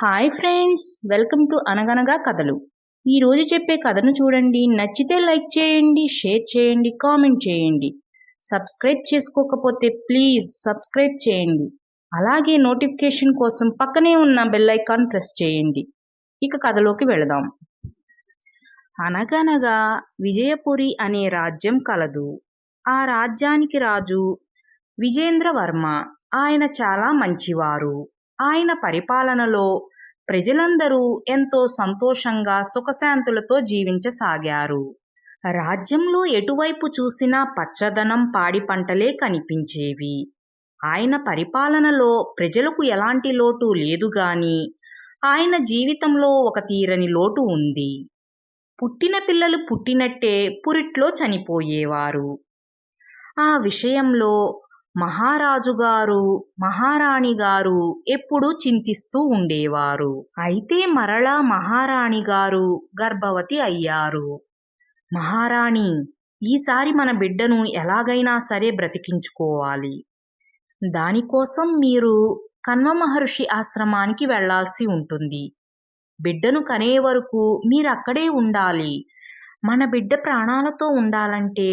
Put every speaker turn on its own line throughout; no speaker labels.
Hi friends welcome to అనగనగా కథలు ఈరోజు చెప్పే కథను చూడండి. నచ్చితే లైక్ చేయండి షేర్ చేయండి కామెంట్ చేయండి. సబ్స్క్రైబ్ చేసుకోకపోతే ప్లీజ్ సబ్స్క్రైబ్ చేయండి. అలాగే నోటిఫికేషన్ కోసం పక్కనే ఉన్న బెల్ ఐకాన్ ప్రెస్ చేయండి. ఇక కథలోకి వెళదాం. అనగనగా విజయపురి అనే రాజ్యం కలదు. ఆ రాజ్యానికి రాజు విజేంద్రవర్మ. ఆయన చాలా మంచివారు. ఆయన పరిపాలనలో ప్రజలందరూ ఎంతో సంతోషంగా సుఖశాంతులతో జీవించసాగారు. రాజ్యంలో ఎటువైపు చూసినా పచ్చదనం పాడి పంటలే కనిపించేవి. ఆయన పరిపాలనలో ప్రజలకు ఎలాంటి లోటు లేదు గాని ఆయన జీవితంలో ఒక తీరని లోటు ఉంది. పుట్టిన పిల్లలు పుట్టినట్టే పురిట్లో చనిపోయేవారు. ఆ విషయంలో మహారాజు గారు మహారాణి గారు ఎప్పుడూ చింతిస్తూ ఉండేవారు. అయితే మరలా మహారాణి గారు గర్భవతి అయ్యారు. మహారాణి ఈసారి మన బిడ్డను ఎలాగైనా సరే బ్రతికించుకోవాలి. దానికోసం మీరు కన్వ మహర్షి ఆశ్రమానికి వెళ్ళాల్సి ఉంటుంది. బిడ్డను కనే వరకు మీరు అక్కడే ఉండాలి. మన బిడ్డ ప్రాణాలతో ఉండాలంటే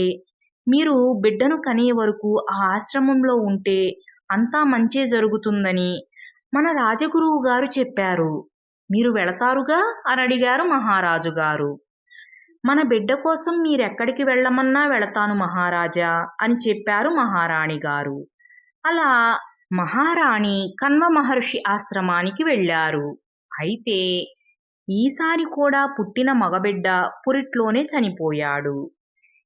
మీరు బిడ్డను కనే వరకు ఆ ఆశ్రమంలో ఉంటే అంతా మంచే జరుగుతుందని మన రాజగురువు గారు చెప్పారు. మీరు వెళతారుగా? అని అడిగారు మహారాజు గారు. మన బిడ్డ కోసం మీరెక్కడికి వెళ్ళమన్నా వెళతాను మహారాజా అని చెప్పారు మహారాణి గారు. అలా మహారాణి కన్వ మహర్షి ఆశ్రమానికి వెళ్ళారు. అయితే ఈసారి కూడా పుట్టిన మగబిడ్డ పురిట్లోనే చనిపోయాడు.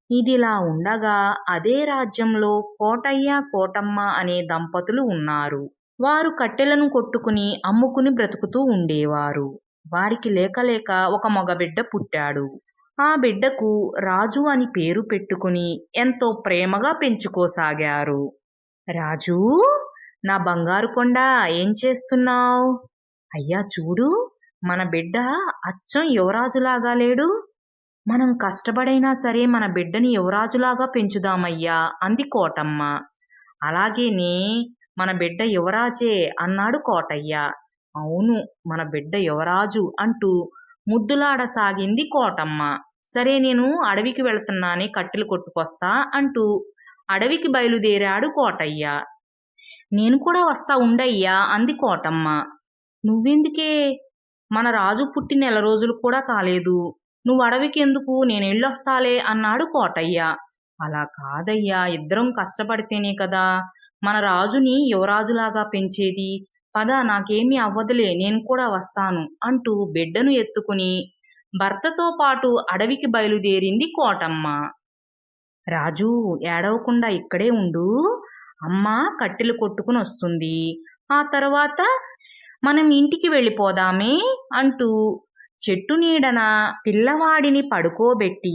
ఇదిలా ఉండగా అదే రాజ్యంలో కోటయ్య కోటమ్మ అనే దంపతులు ఉన్నారు. వారు కట్టెలను కొట్టుకుని అమ్ముకుని బ్రతుకుతూ ఉండేవారు. వారికి లేకలేక ఒక మగబిడ్డ పుట్టాడు. ఆ బిడ్డకు రాజు అని పేరు పెట్టుకుని ఎంతో ప్రేమగా పెంచుకోసాగారు. రాజు నా బంగారు కొండ ఏం చేస్తున్నావు? అయ్యా చూడు మన బిడ్డ అచ్చం యువరాజులాగా లేడు. మనం కష్టపడైనా సరే మన బిడ్డని యువరాజులాగా పెంచుదామయ్యా అంది కోటమ్మ. అలాగేనే మన బిడ్డ యువరాజే అన్నాడు కోటయ్య. అవును మన బిడ్డ యువరాజు అంటూ ముద్దులాడసాగింది కోటమ్మ. సరే నేను అడవికి వెళుతున్నానే కట్టెలు కొట్టుకొస్తా అంటూ అడవికి బయలుదేరాడు కోటయ్య. నేను కూడా వస్తా ఉండయ్యా అంది కోటమ్మ. నువ్వెందుకే? మన రాజు పుట్టి నెల రోజులు కూడా కాలేదు. నువ్వు అడవికెందుకు? నేను వెళ్ళొస్తాలే అన్నాడు కోటయ్య. అలా కాదయ్యా ఇద్దరం కష్టపడితేనే కదా. మన రాజుని యువరాజులాగా పెంచేది. పద నాకేమీ అవ్వదులే నేను కూడా వస్తాను అంటూ బిడ్డను ఎత్తుకుని భర్తతో పాటు అడవికి బయలుదేరింది కోటమ్మ. రాజు ఏడవకుండా ఇక్కడే ఉండు. అమ్మ కట్టెలు కొట్టుకుని వస్తుంది. ఆ తర్వాత మనం ఇంటికి వెళ్ళిపోదామే అంటూ చెట్టు నీడన పిల్లవాడిని పడుకోబెట్టి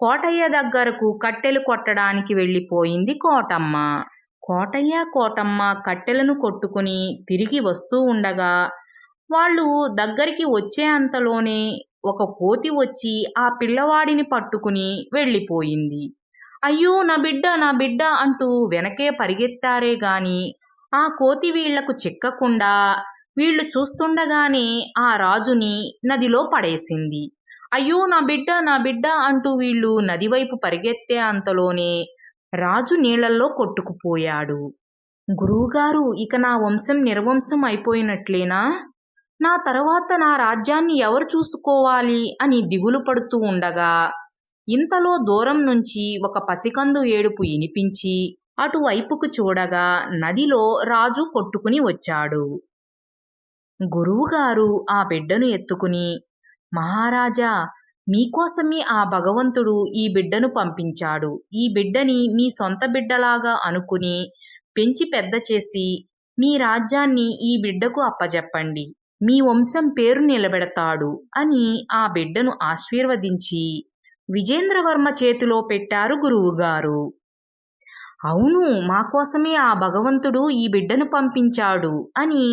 కోటయ్య దగ్గరకు కట్టెలు కొట్టడానికి వెళ్ళిపోయింది కోటమ్మ. కోటయ్య కోటమ్మ కట్టెలను కొట్టుకుని తిరిగి వస్తూ ఉండగా వాళ్ళు దగ్గరికి వచ్చే అంతలోనే ఒక కోతి వచ్చి ఆ పిల్లవాడిని పట్టుకుని వెళ్ళిపోయింది. అయ్యో నా బిడ్డ నా బిడ్డ అంటూ వెనకే పరిగెత్తారే గాని ఆ కోతి వీళ్ళకు చిక్కకుండా వీళ్ళు చూస్తుండగానే ఆ రాజుని నదిలో పడేసింది. అయ్యో నా బిడ్డ నా బిడ్డ అంటూ వీళ్ళు నదివైపు పరిగెత్తే అంతలోనే రాజు నీళ్ళలో కొట్టుకుపోయాడు. గురువుగారు ఇక నా వంశం నిర్వంశం అయిపోయినట్లేనా? నా తర్వాత నా రాజ్యాన్ని ఎవరు చూసుకోవాలి అని దిగులు పడుతూ ఉండగా ఇంతలో దూరం నుంచి ఒక పసికందు ఏడుపు వినిపించి అటువైపుకు చూడగా నదిలో రాజు కొట్టుకుని వచ్చాడు. గురువుగారు ఆ బిడ్డను ఎత్తుకుని మహారాజా మీకోసమే ఆ భగవంతుడు ఈ బిడ్డను పంపించాడు. ఈ బిడ్డని మీ సొంత బిడ్డలాగా అనుకుని పెంచి పెద్ద చేసి మీ రాజ్యాన్ని ఈ బిడ్డకు అప్పజెప్పండి. మీ వంశం పేరు నిలబెడతాడు అని ఆ బిడ్డను ఆశీర్వదించి విజేంద్రవర్మ చేతిలో పెట్టారు గురువుగారు. అవును మా కోసమే ఆ భగవంతుడు ఈ బిడ్డను పంపించాడు అని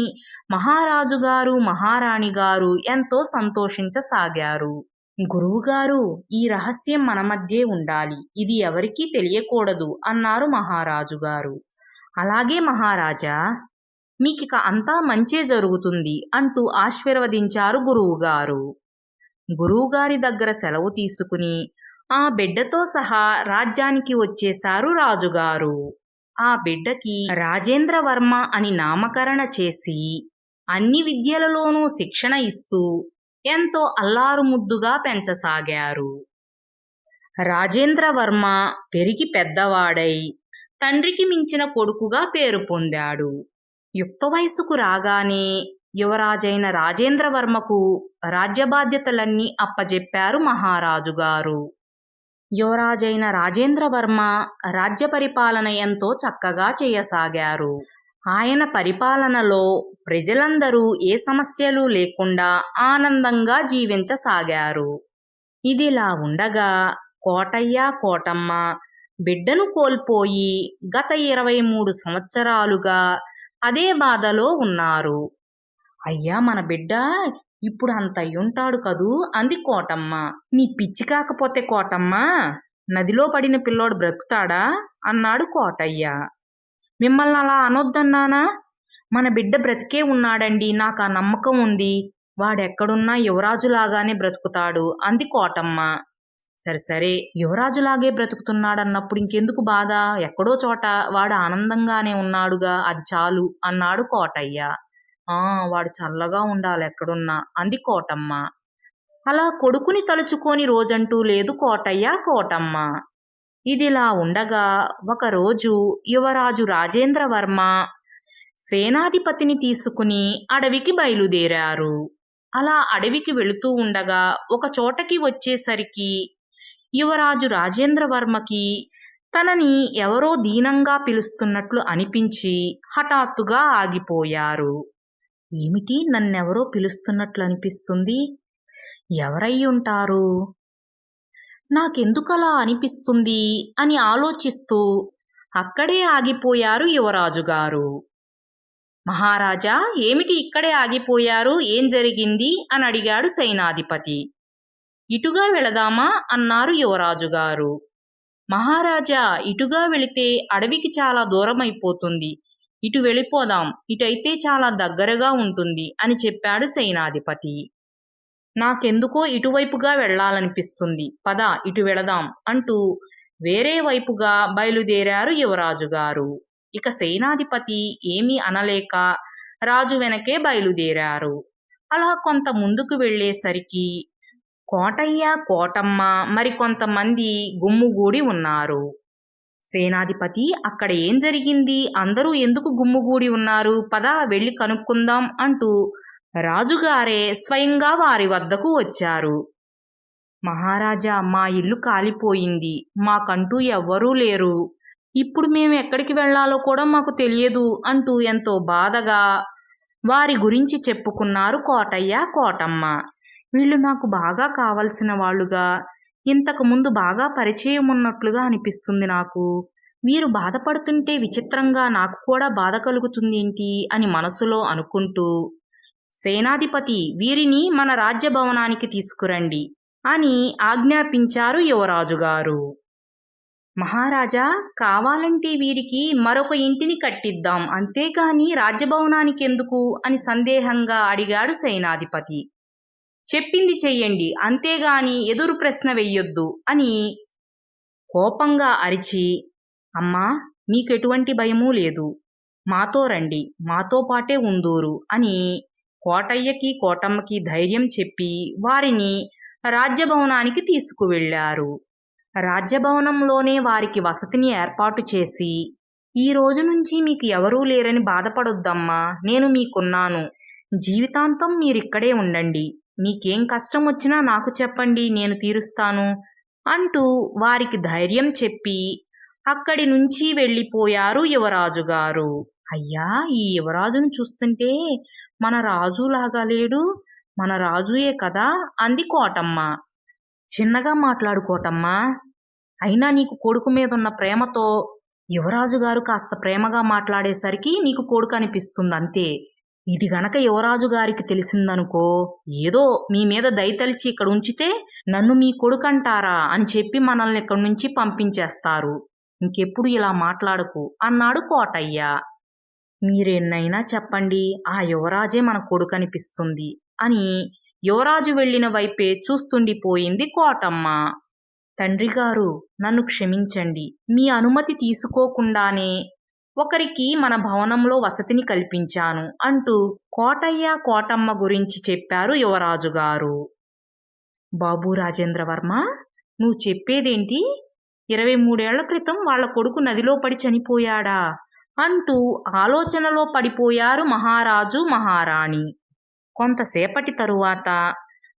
మహారాజుగారు మహారాణిగారు మహారాణి గారు ఎంతో సంతోషించసాగారు. గురువుగారు ఈ రహస్యం మన మధ్యే ఉండాలి. ఇది ఎవరికీ తెలియకూడదు అన్నారు మహారాజు గారు అలాగే మహారాజా మీకిక అంతా మంచే జరుగుతుంది అంటూ ఆశీర్వదించారు గురువుగారు. గురువుగారి దగ్గర సెలవు తీసుకుని ఆ బిడ్డతో సహా రాజ్యానికి వచ్చేశారు రాజుగారు. ఆ బిడ్డకి రాజేంద్రవర్మ అని నామకరణ చేసి అన్ని విద్యలలోనూ శిక్షణ ఇస్తూ ఎంతో అల్లారుముద్దుగా పెంచసాగారు. రాజేంద్రవర్మ పెరిగి పెద్దవాడై తండ్రికి మించిన కొడుకుగా పేరు పొందాడు. యుక్త వయసుకు రాగానే యువరాజైన రాజేంద్రవర్మకు రాజ్యబాధ్యతలన్నీ అప్పజెప్పారు మహారాజుగారు. యువరాజైన రాజేంద్రవర్మ రాజ్య పరిపాలన ఎంతో చక్కగా చేయసాగారు. ఆయన పరిపాలనలో ప్రజలందరూ ఏ సమస్యలు లేకుండా ఆనందంగా జీవించసాగారు. ఇదిలా ఉండగా కోటయ్య కోటమ్మ బిడ్డను కోల్పోయి గత ఇరవై మూడు సంవత్సరాలుగా అదే బాధలో ఉన్నారు. అయ్యా మన బిడ్డ ఇప్పుడు అంత అయ్యుంటాడు కదూ? అంది కోటమ్మ. నీ పిచ్చి కాకపోతే కోటమ్మ నదిలో పడిన పిల్లోడు బ్రతుకుతాడా? అన్నాడు కోటయ్య. మిమ్మల్ని అలా అనొద్దన్నానా? మన బిడ్డ బ్రతికే ఉన్నాడండి నాకు ఆ నమ్మకం ఉంది. వాడెక్కడున్నా యువరాజులాగానే బ్రతుకుతాడు అంది కోటమ్మ. సరే సరే యువరాజులాగే బ్రతుకుతున్నాడన్నప్పుడు ఇంకెందుకు బాధ? ఎక్కడో చోట వాడు ఆనందంగానే ఉన్నాడుగా అది చాలు అన్నాడు కోటయ్య. ఆ వాడు చల్లగా ఉండాలి ఎక్కడున్నా అంది కోటమ్మ. అలా కొడుకుని తలుచుకొని రోజంటూ లేదు కోటయ్య కోటమ్మ. ఇదిలా ఉండగా ఒకరోజు యువరాజు రాజేంద్రవర్మ సేనాధిపతిని తీసుకుని అడవికి బయలుదేరారు. అలా అడవికి వెళుతూ ఉండగా ఒక చోటకి వచ్చేసరికి యువరాజు రాజేంద్రవర్మకి తనని ఎవరో దీనంగా పిలుస్తున్నట్లు అనిపించి హఠాత్తుగా ఆగిపోయారు. ఏమిటి నన్నెవరో పిలుస్తున్నట్లు అనిపిస్తుంది ఎవరై ఉంటారు? నాకెందుకలా అనిపిస్తుంది అని ఆలోచిస్తూ అక్కడే ఆగిపోయారు యువరాజుగారు. మహారాజా ఏమిటి ఇక్కడే ఆగిపోయారు? ఏం జరిగింది? అని అడిగాడు సైనాధిపతి. ఇటుగా వెళదామా? అన్నారు యువరాజుగారు. మహారాజా ఇటుగా వెళితే అడవికి చాలా దూరం అయిపోతుంది ఇటు వెళ్ళిపోదాం ఇటైతే చాలా దగ్గరగా ఉంటుంది అని చెప్పాడు సైనాధిపతి. నాకెందుకో ఇటువైపుగా వెళ్ళాలనిపిస్తుంది పద ఇటు వెళదాం అంటూ వేరే వైపుగా బయలుదేరారు యువరాజు గారు. ఇక సేనాధిపతి ఏమీ అనలేక రాజు వెనకే బయలుదేరారు. అలా కొంత ముందుకు వెళ్ళేసరికి కోటయ్య కోటమ్మ మరికొంతమంది గుమ్ముగూడి ఉన్నారు. సేనాధిపతి అక్కడ ఏం జరిగింది? అందరూ ఎందుకు గుమ్ముగూడి ఉన్నారు? పద వెళ్ళి కనుక్కుందాం అంటూ రాజుగారే స్వయంగా వారి వద్దకు వచ్చారు. మహారాజా మా ఇల్లు కాలిపోయింది. మాకంటూ ఎవ్వరూ లేరు. ఇప్పుడు మేము ఎక్కడికి వెళ్ళాలో కూడా మాకు తెలియదు అంటూ ఎంతో బాధగా వారి గురించి చెప్పుకున్నారు కోటయ్య కోటమ్మ. వీళ్ళు నాకు బాగా కావలసిన వాళ్ళుగా. ఇంతకు ముందు బాగా పరిచయం ఉన్నట్లుగా అనిపిస్తుంది నాకు. వీరు బాధపడుతుంటే విచిత్రంగా నాకు కూడా బాధ కలుగుతుందేంటి అని మనసులో అనుకుంటూ సేనాధిపతి వీరిని మన రాజ్యభవనానికి తీసుకురండి అని ఆజ్ఞాపించారు యువరాజుగారు. మహారాజా కావాలంటే వీరికి మరొక ఇంటిని కట్టిద్దాం అంతేగాని రాజ్యభవనానికి ఎందుకు అని సందేహంగా అడిగాడు సేనాధిపతి. చెప్పింది చెయ్యండి. అంతేగాని ఎదురు ప్రశ్న వెయ్యొద్దు అని కోపంగా అరిచి అమ్మా మీకెటువంటి భయమూ లేదు. మాతో రండి. మాతో పాటే ఉందూరు అని కోటయ్యకి కోటమ్మకి ధైర్యం చెప్పి వారిని రాజ్యభవనానికి తీసుకువెళ్ళారు రాజ్యభవనంలోనే వారికి వసతిని ఏర్పాటు చేసి ఈ రోజు నుంచి మీకు ఎవరూ లేరని బాధపడొద్దమ్మా. నేను మీకున్నాను. జీవితాంతం మీరిక్కడే ఉండండి. మీకేం కష్టం వచ్చినా నాకు చెప్పండి నేను తీరుస్తాను అంటూ వారికి ధైర్యం చెప్పి అక్కడి నుంచి వెళ్ళిపోయారు యువరాజు గారు అయ్యా ఈ యువరాజును చూస్తుంటే మన రాజులాగా లేడు మన రాజుయే కదా అంది కోటమ్మ. చిన్నగా మాట్లాడుకోటమ్మ అయినా నీకు కొడుకు మీద ఉన్న ప్రేమతో యువరాజు గారు కాస్త ప్రేమగా మాట్లాడేసరికి నీకు కొడుకు అనిపిస్తుంది అంతే ఇది గనక యువరాజు గారికి తెలిసిందనుకో ఏదో మీ మీద దయతలిచి ఇక్కడ ఉంచితే నన్ను మీ కొడుకంటారా అని చెప్పి మనల్ని ఇక్కడి నుంచి పంపించేస్తారు. ఇంకెప్పుడు ఇలా మాట్లాడకు అన్నాడు కోటయ్య. మీరెన్నైనా చెప్పండి ఆ యువరాజే మన కొడుకు అనిపిస్తుంది అని యువరాజు వెళ్ళిన వైపే చూస్తుండిపోయింది కోటమ్మ. తండ్రి గారు నన్ను క్షమించండి మీ అనుమతి తీసుకోకుండానే ఒకరికి మన భవనంలో వసతిని కల్పించాను అంటూ కోటయ్య కోటమ్మ గురించి చెప్పారు యువరాజు గారు బాబు రాజేంద్రవర్మ నువ్వు చెప్పేదేంటి? ఇరవై మూడేళ్ళ క్రితం వాళ్ళ కొడుకు నదిలో పడి చనిపోయాడా? అంటూ ఆలోచనలో పడిపోయారు మహారాజు మహారాణి. కొంతసేపటి తరువాత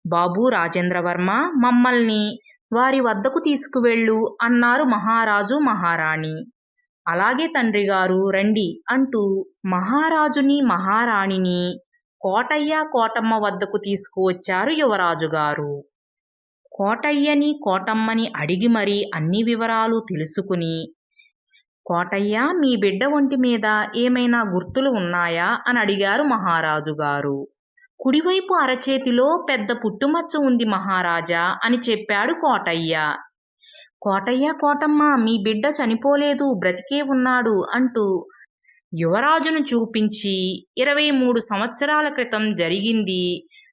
బాబు రాజేంద్రవర్మ మమ్మల్ని వారి వద్దకు తీసుకువెళ్ళు అన్నారు మహారాజు మహారాణి. అలాగే తండ్రి గారు రండి అంటూ మహారాజుని మహారాణిని కోటయ్య కోటమ్మ వద్దకు తీసుకువచ్చారు యువరాజు గారు. కోటయ్యని కోటమ్మని అడిగి మరీ అన్ని వివరాలు తెలుసుకుని కోటయ్య మీ బిడ్డ ఒంటి మీద ఏమైనా గుర్తులు ఉన్నాయా? అని అడిగారు మహారాజు గారు. కుడివైపు అరచేతిలో పెద్ద పుట్టుమచ్చ ఉంది మహారాజా అని చెప్పాడు కోటయ్య. కోటయ్య కోటమ్మ మీ బిడ్డ చనిపోలేదు బ్రతికే ఉన్నాడు అంటూ యువరాజును చూపించి ఇరవై మూడు సంవత్సరాల క్రితం జరిగింది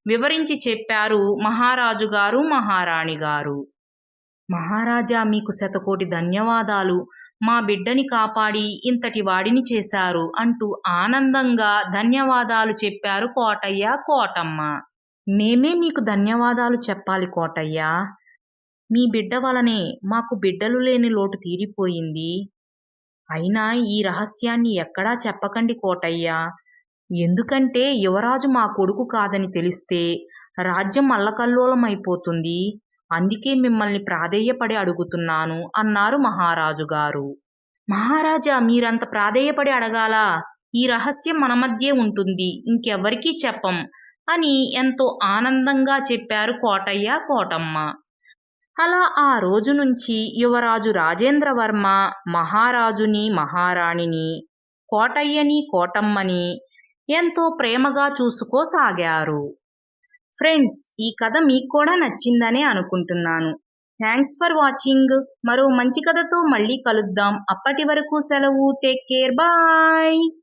వివరించి చెప్పారు మహారాజు గారు మహారాణి గారు. మహారాజా మీకు శతకోటి ధన్యవాదాలు. మా బిడ్డని కాపాడి ఇంతటి వాడిని చేశారు అంటూ ఆనందంగా ధన్యవాదాలు చెప్పారు కోటయ్య కోటమ్మ. మేమే మీకు ధన్యవాదాలు చెప్పాలి కోటయ్య. మీ బిడ్డ వలనే మాకు బిడ్డలు లేని లోటు తీరిపోయింది. అయినా ఈ రహస్యాన్ని ఎక్కడా చెప్పకండి కోటయ్య. ఎందుకంటే యువరాజు మా కొడుకు కాదని తెలిస్తే రాజ్యం అల్లకల్లోలమైపోతుంది. అందుకే మిమ్మల్ని ప్రాధేయపడి అడుగుతున్నాను అన్నారు మహారాజు గారు. మహారాజా మీరంత ప్రాధేయపడి అడగాలా? ఈ రహస్యం మన మధ్యే ఉంటుంది ఇంకెవ్వరికీ చెప్పం అని ఎంతో ఆనందంగా చెప్పారు కోటయ్య కోటమ్మ. అలా ఆ రోజు నుంచి యువరాజు రాజేంద్రవర్మ మహారాజుని మహారాణిని కోటయ్యని కోటమ్మని ఎంతో ప్రేమగా చూసుకోసాగారు. ఫ్రెండ్స్ ఈ కథ మీకు కూడా నచ్చిందనే అనుకుంటున్నాను. Thanks for watching. మరో మంచి కథతో మళ్ళీ కలుద్దాం. అప్పటి వరకు సెలవు. Take care. బాయ్.